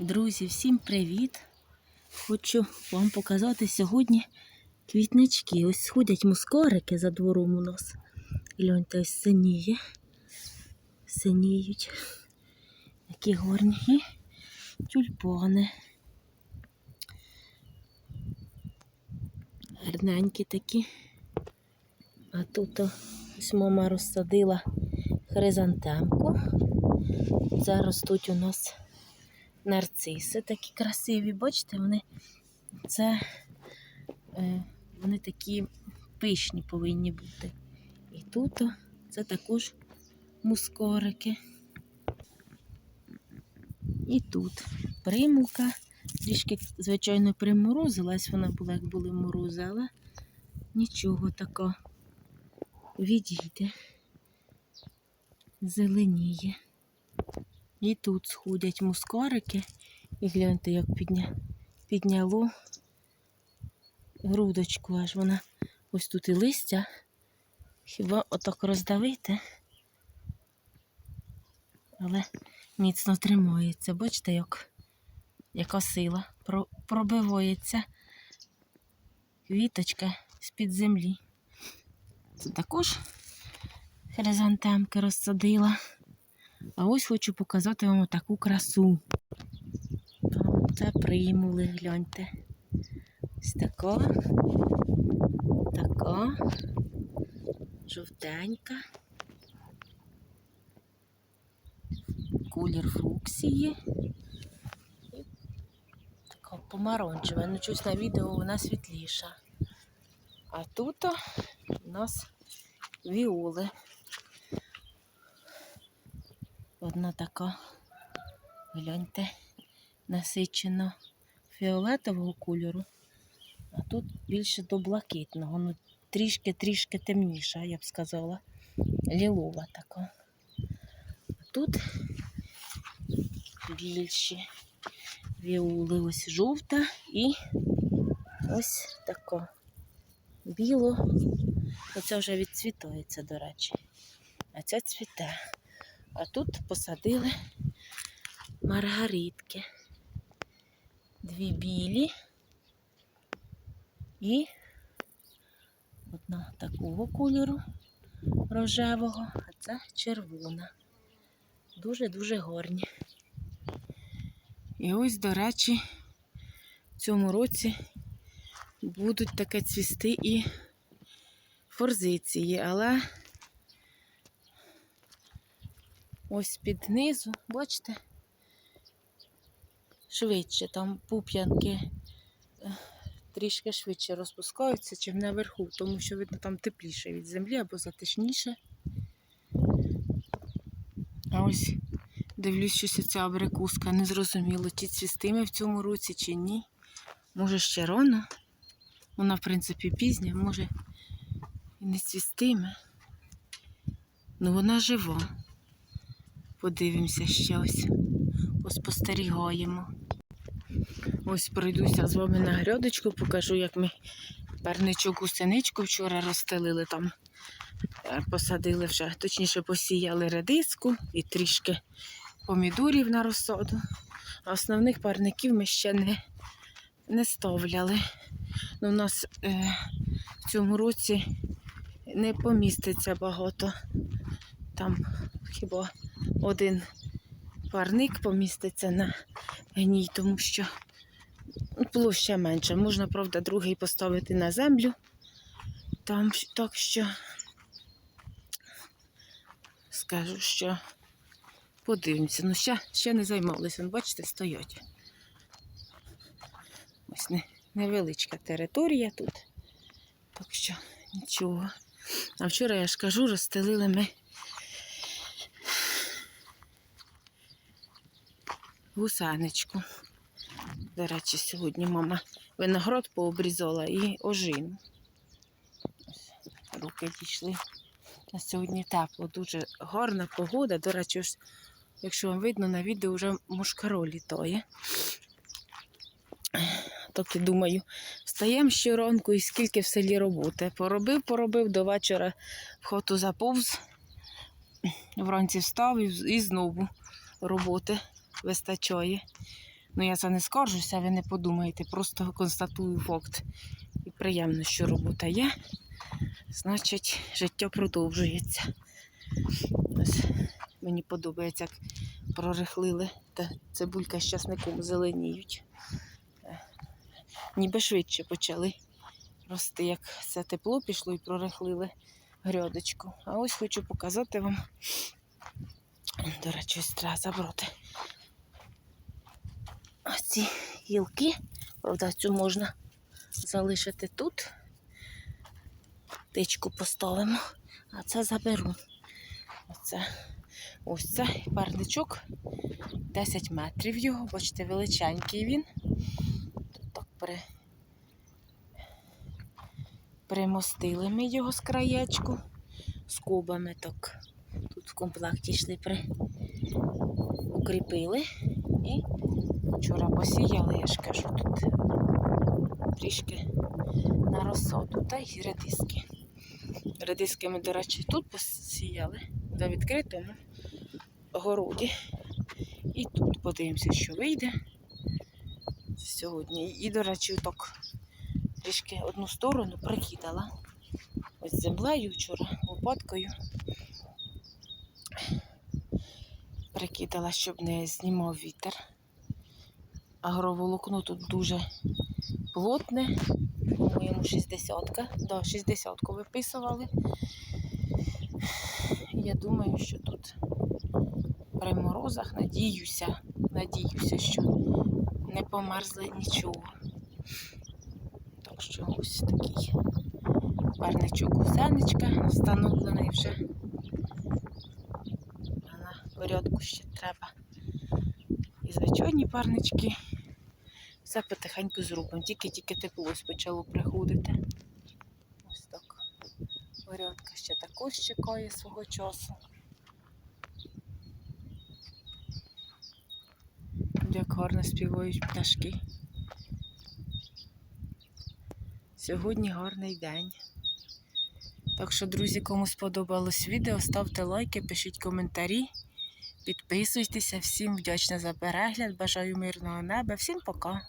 Друзі, всім привіт! Хочу вам показати сьогодні квітнички. Ось сходять мускарики за двором у нас. Гляньте, ось синіє. Синіють. Які гарні. І тюльпани. Гарненькі такі. А тут ось мама розсадила хризантемку. Це ростуть у нас нарциси такі красиві. Бачите, вони це е, вони такі пишні повинні бути. І тут це також мускорики. І тут примулка. Трішки, звичайно, приморозилась, вона була, як були морози, але нічого така відійде. Зеленіє. І тут сходять мускарики. І гляньте, як підня... підняло грудочку, аж вона ось тут і листя. Хіба отак роздавити? Але міцно тримається. Бачите, як, яка сила Про... пробивається квіточка з-під землі. Це також хризантемки розсадила. А ось хочу показати вам таку красу. Це примули, гляньте. Ось така, така, жовтенька. Колір фруксії. Така помаранчева. Ну, щось на відео вона світліша. А тут у нас віоли. Одна така, гляньте, насичено фіолетового кольору, а тут більше до блакитного. Ну, трішки-трішки темніша, я б сказала. Лілова така. А тут більші віоли, ось жовта і ось така біло. Оце вже відцвітається, до речі. А ця цвіте. А тут посадили маргаритки. Дві білі і одна такого кольору рожевого, а це червона. Дуже-дуже гарні. І ось, до речі, в цьому році будуть таке цвісти і форзиції, але ось під низу, бачите, швидше, там пуп'янки е, трішки швидше розпускаються, чим наверху, тому що, видно, там тепліше від землі або затишніше. А ось дивлюсь, що ця абрикуска не зрозуміло, чи цвістиме в цьому році, чи ні. Може ще рано. Вона, в принципі, пізня, може і не цвістиме. Ну вона жива. Подивимося ще ось. Поспостерігаємо. Ось пройдуся з вами на грядочку, покажу, як ми парничок гусеничку вчора розстелили там. Е, Посадили вже, точніше посіяли редиску і трішки помідорів на розсаду. Основних парників ми ще не, не ставляли. Ну, у нас е, в цьому році не поміститься багато. Там хіба один парник поміститься на гній, тому що площа менша. Можна, правда, другий поставити на землю. Там так що скажу, що подивимося. Ну, ще, ще не займалися. Бачите, стоять. Ось не, невеличка територія тут. Так що нічого. А вчора, я ж кажу, розстелили ми гусеничку. До речі, сьогодні мама виноград пообрізала і ожину. Руки дійшли. На сьогодні тепло, дуже гарна погода. До речі, ось, якщо вам видно, на відео вже мушкаро літає. І думаю, встаємо щоранку і скільки в селі роботи. Поробив, поробив, до вечора в хату заповз, вранці встав і знову роботи вистачає. Ну, я це не скаржуся, ви не подумайте, просто констатую факт. І приємно, що робота є. Значить, життя продовжується. Ось мені подобається, як прорихлили та цибулька з часником зеленіють. Е, Ніби швидше почали рости, як це тепло пішло і прорихлили грядочку. А ось хочу показати вам. До речі, ось треба забрати. Ось ці гілки. Правда, цю можна залишити тут. Тичку поставимо, а це заберу. Оце. Ось це парничок. 10 метрів його, бачите, величенький він. Тут так при... примостили ми його з краєчку, з кубами так. Тут в комплекті йшли при... укріпили і вчора посіяли, я ж кажу, тут трішки на розсаду та й редиски. Редиски ми, до речі, тут посіяли на відкритому городі. І тут подивимося, що вийде сьогодні. І, до речі, так трішки одну сторону прикидала. Ось землею вчора лопаткою. Прикидала, щоб не знімав вітер. Агроволокно тут дуже плотне, по-моєму, 60-ка. Да, 60-ку виписували. Я думаю, що тут при морозах надіюся, надіюся, що не померзли нічого. Так що ось такий парничок гусеничка встановлений вже. А на порядку ще треба. І звичайні парнички. Все потихеньку зробимо. Тільки-тільки тепло почало приходити. Ось так. Порядка ще також чекає свого часу. Як гарно співають пташки. Сьогодні гарний день. Так що, друзі, кому сподобалось відео, ставте лайки, пишіть коментарі, підписуйтеся. Всім вдячна за перегляд. Бажаю мирного неба. Всім пока!